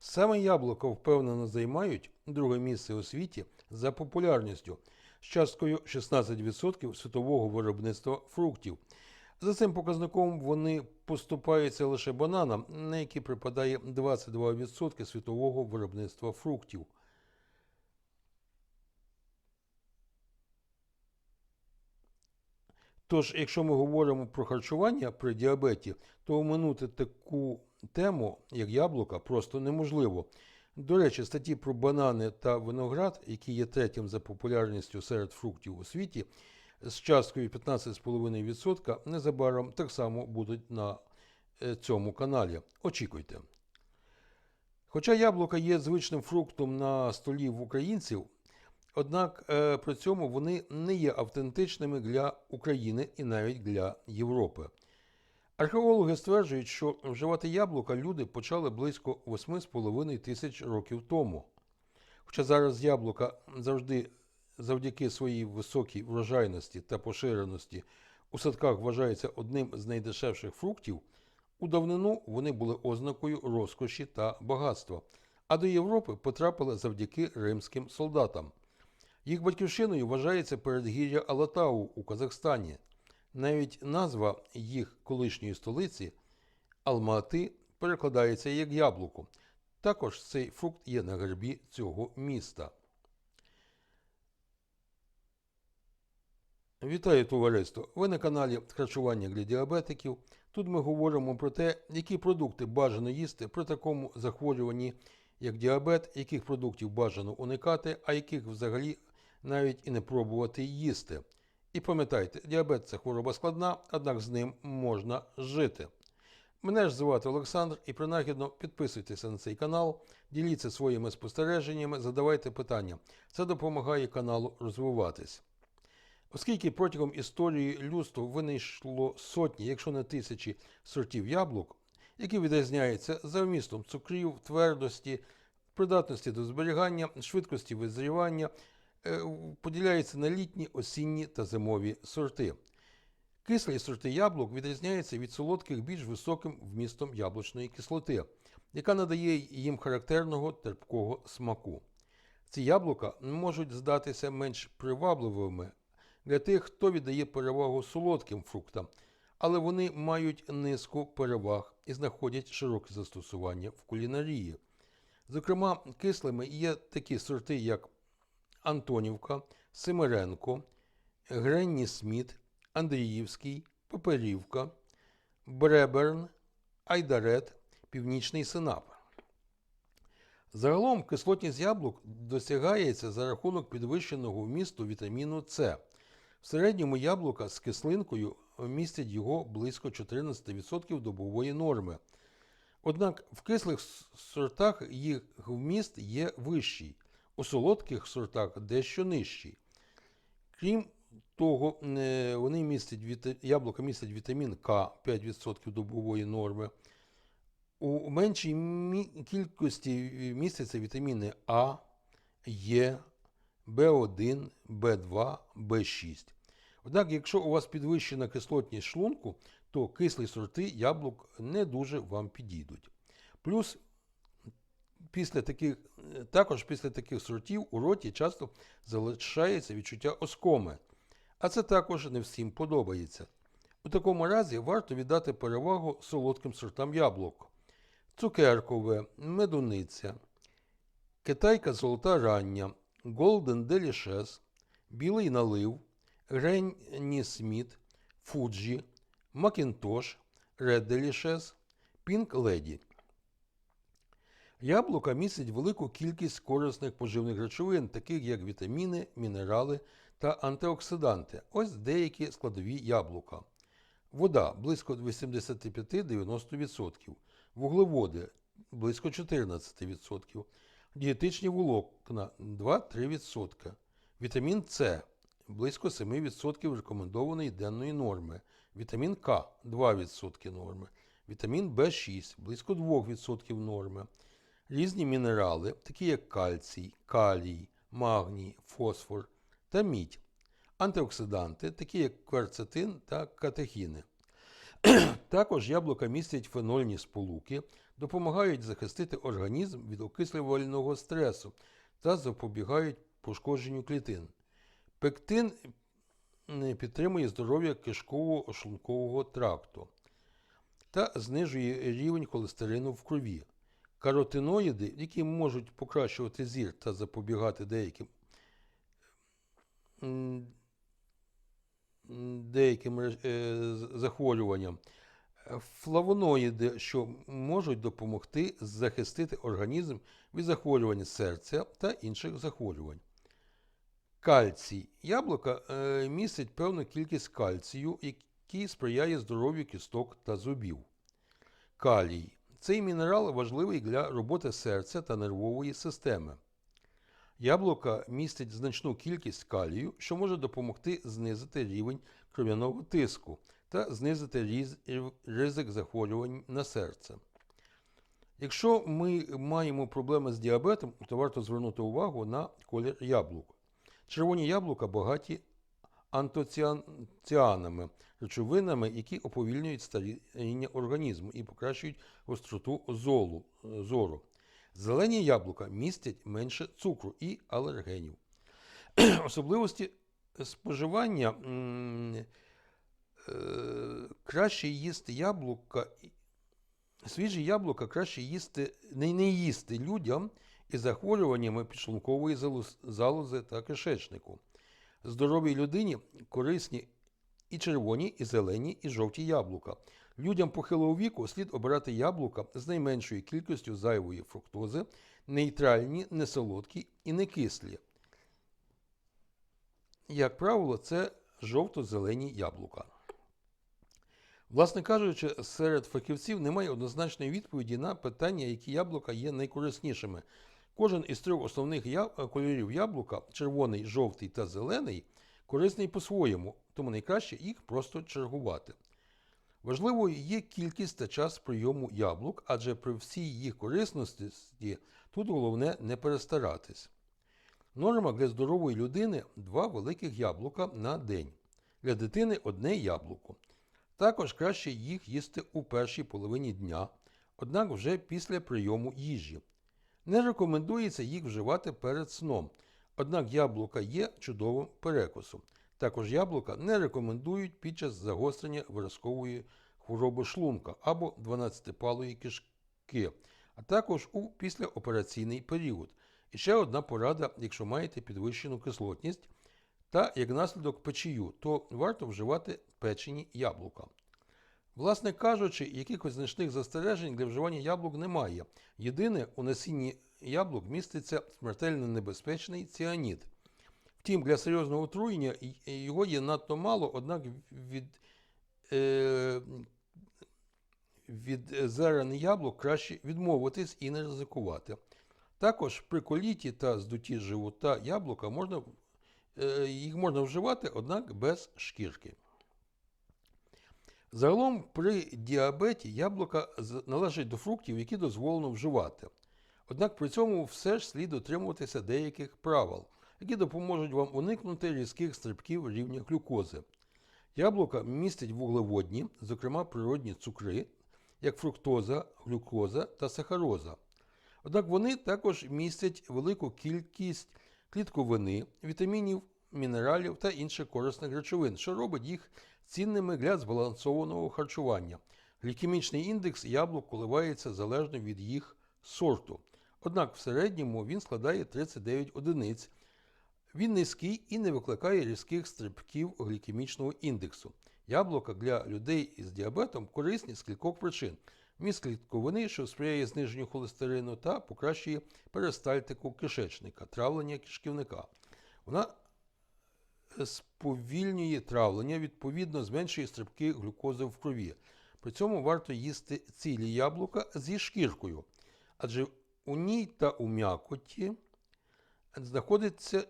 Саме яблука впевнено займають друге місце у світі за популярністю з часткою 16% світового виробництва фруктів. За цим показником вони поступаються лише бананам, на які припадає 22% світового виробництва фруктів. Тож, якщо ми говоримо про харчування при діабеті, то оминути таку тему, як яблука, просто неможливо. До речі, статті про банани та виноград, які є третім за популярністю серед фруктів у світі, з часткою 15,5% незабаром так само будуть на е, цьому каналі. Очікуйте. Хоча яблука є звичним фруктом на столі в українців, однак е, при цьому вони не є автентичними для України і навіть для Європи. Археологи стверджують, що вживати яблука люди почали близько 8,5 тисяч років тому. Хоча зараз яблука завжди завдяки своїй високій врожайності та поширеності у садках вважаються одним з найдешевших фруктів, у давнину вони були ознакою розкоші та багатства, а до Європи потрапили завдяки римським солдатам. Їх батьківщиною вважається передгір'я Алатау у Казахстані. Навіть назва їх колишньої столиці Алмати перекладається як яблуко. Також цей фрукт є на гербі цього міста. Вітаю товариство! Ви на каналі Харчування для діабетиків. Тут ми говоримо про те, які продукти бажано їсти при такому захворюванні, як діабет, яких продуктів бажано уникати, а яких взагалі навіть і не пробувати їсти. І пам'ятайте, діабет це хвороба складна, однак з ним можна жити. Мене ж звати Олександр і принагідно підписуйтеся на цей канал, діліться своїми спостереженнями, задавайте питання. Це допомагає каналу розвиватись. Оскільки протягом історії людства винайшло сотні, якщо не тисячі сортів яблук, які відрізняються за вмістом цукрів, твердості, придатності до зберігання, швидкості визрівання, е, поділяються на літні, осінні та зимові сорти. Кислі сорти яблук відрізняються від солодких більш високим вмістом яблучної кислоти, яка надає їм характерного терпкого смаку. Ці яблука можуть здатися менш привабливими для тих, хто віддає перевагу солодким фруктам, але вони мають низку переваг і знаходять широке застосування в кулінарії. Зокрема, кислими є такі сорти, як Антонівка, Семеренко, Гренні Сміт, Андріївський, Паперівка, Бреберн, Айдарет, Північний Синап. Загалом кислотність яблук досягається за рахунок підвищеного вмісту вітаміну С. В середньому яблука з кислинкою містять його близько 14% добової норми. Однак в кислих сортах їх вміст є вищий, у солодких сортах дещо нижчий. Крім того, е, вони містять, яблука містять вітамін К 5% добової норми. У меншій кількості містяться вітаміни А, Е, В1, В2, В6. Однак, якщо у вас підвищена кислотність шлунку, то кислі сорти яблук не дуже вам підійдуть. Плюс після таких, також після таких сортів у роті часто залишається відчуття оскоми, а це також не всім подобається. У такому разі варто віддати перевагу солодким сортам яблук. Цукеркове, медуниця, китайка золота рання, Golden Delicious, білий налив, Гренні Сміт, Фуджі, Макінтош, Red Delicious, Pink Lady. Яблука містять велику кількість корисних поживних речовин, таких як вітаміни, мінерали та антиоксиданти. Ось деякі складові яблука. Вода близько 85-90%, вуглеводи близько 14%, дієтичні волокна 2-3%, вітамін С близько 7% рекомендованої денної норми, вітамін К 2% норми, вітамін В6 близько 2% норми, різні мінерали, такі як кальцій, калій, магній, фосфор та мідь, антиоксиданти, такі як кверцетин та катехіни. Також яблука містять фенольні сполуки, допомагають захистити організм від окислювального стресу та запобігають пошкодженню клітин. Пектин підтримує здоров'я кишкового шлункового тракту та знижує рівень холестерину в крові. Каротиноїди, які можуть покращувати зір та запобігати деяким, деяким е, захворюванням, флавоноїди, що можуть допомогти захистити організм від захворювань серця та інших захворювань. Кальцій. Яблука е, містить певну кількість кальцію, який сприяє здоров'ю кісток та зубів. Калій. Цей мінерал важливий для роботи серця та нервової системи. Яблука містять значну кількість калію, що може допомогти знизити рівень кров'яного тиску та знизити ризик захворювань на серце. Якщо ми маємо проблеми з діабетом, то варто звернути увагу на колір яблук. Червоні яблука багаті антоціанами, речовинами, які оповільнюють старіння організму і покращують гостроту золу, зору. Зелені яблука містять менше цукру і алергенів. Особливості споживання е, краще їсти яблука. Свіжі яблука краще їсти, не, не їсти людям із захворюваннями підшлункової залози та кишечнику. Здоровій людині корисні і червоні, і зелені, і жовті яблука. Людям похилого віку слід обирати яблука з найменшою кількістю зайвої фруктози, нейтральні, несолодкі і не кислі. Як правило, це жовто-зелені яблука. Власне кажучи, серед фахівців немає однозначної відповіді на питання, які яблука є найкориснішими. Кожен із трьох основних я- кольорів яблука червоний, жовтий та зелений корисний по-своєму, тому найкраще їх просто чергувати. Важливою є кількість та час прийому яблук, адже при всій їх корисності тут головне не перестаратись. Норма для здорової людини два великих яблука на день. Для дитини одне яблуко. Також краще їх їсти у першій половині дня, однак вже після прийому їжі. Не рекомендується їх вживати перед сном, однак яблука є чудовим перекусом. Також яблука не рекомендують під час загострення виразкової хвороби шлунка або 12-палої кишки, а також у післяопераційний період. І ще одна порада, якщо маєте підвищену кислотність та як наслідок печію, то варто вживати печені яблука. Власне кажучи, якихось значних застережень для вживання яблук немає. Єдине, у насінні яблук міститься смертельно небезпечний ціаніт. Втім, для серйозного отруєння його є надто мало, однак від, е, від зерен яблук краще відмовитись і не ризикувати. Також при коліті та здуті живота яблука можна, е, їх можна вживати, однак без шкірки. Загалом при діабеті яблука належать до фруктів, які дозволено вживати. Однак при цьому все ж слід дотримуватися деяких правил, які допоможуть вам уникнути різких стрибків рівня глюкози. Яблука містять вуглеводні, зокрема природні цукри, як фруктоза, глюкоза та сахароза. Однак вони також містять велику кількість клітковини, вітамінів, мінералів та інших корисних речовин, що робить їх цінними для збалансованого харчування. Глікемічний індекс яблук коливається залежно від їх сорту. Однак в середньому він складає 39 одиниць. Він низький і не викликає різких стрибків глікемічного індексу. Яблука для людей із діабетом корисні з кількох причин. Міст клітковини, що сприяє зниженню холестерину та покращує перистальтику кишечника, травлення кишківника. Вона сповільнює травлення, відповідно зменшує стрибки глюкози в крові. При цьому варто їсти цілі яблука зі шкіркою, адже у ній та у м'якоті знаходиться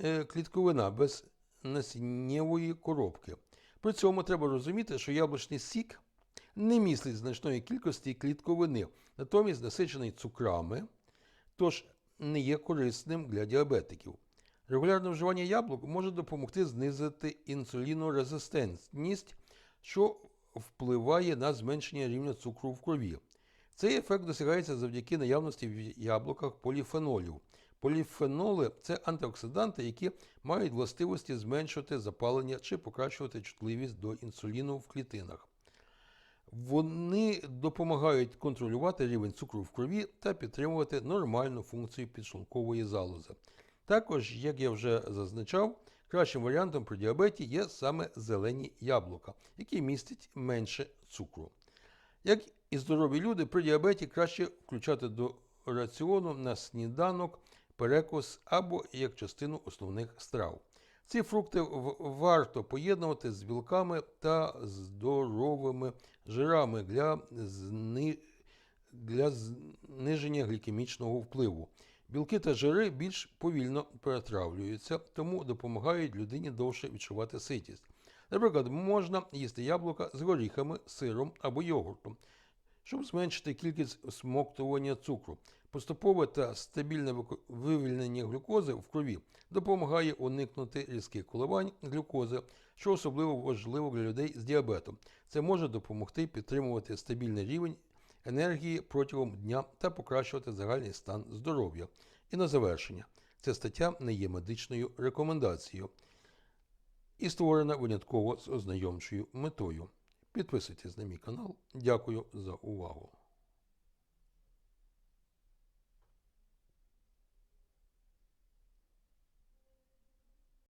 е, клітковина без насіннєвої коробки. При цьому треба розуміти, що яблучний сік не містить значної кількості клітковини, натомість насичений цукрами, тож не є корисним для діабетиків. Регулярне вживання яблук може допомогти знизити інсулінорезистентність, що впливає на зменшення рівня цукру в крові. Цей ефект досягається завдяки наявності в яблуках поліфенолів. Поліфеноли це антиоксиданти, які мають властивості зменшувати запалення чи покращувати чутливість до інсуліну в клітинах. Вони допомагають контролювати рівень цукру в крові та підтримувати нормальну функцію підшлункової залози. Також, як я вже зазначав, кращим варіантом при діабеті є саме зелені яблука, які містять менше цукру. Як і здорові люди, при діабеті краще включати до раціону на сніданок, перекус або як частину основних страв. Ці фрукти варто поєднувати з білками та здоровими жирами для, зни... для зниження глікемічного впливу. Білки та жири більш повільно перетравлюються, тому допомагають людині довше відчувати ситість. Наприклад, можна їсти яблука з горіхами, сиром або йогуртом, щоб зменшити кількість смоктування цукру. Поступове та стабільне вивільнення глюкози в крові допомагає уникнути різких коливань глюкози, що особливо важливо для людей з діабетом. Це може допомогти підтримувати стабільний рівень енергії протягом дня та покращувати загальний стан здоров'я. І на завершення, ця стаття не є медичною рекомендацією і створена винятково з ознайомчою метою. Підписуйтесь на мій канал. Дякую за увагу.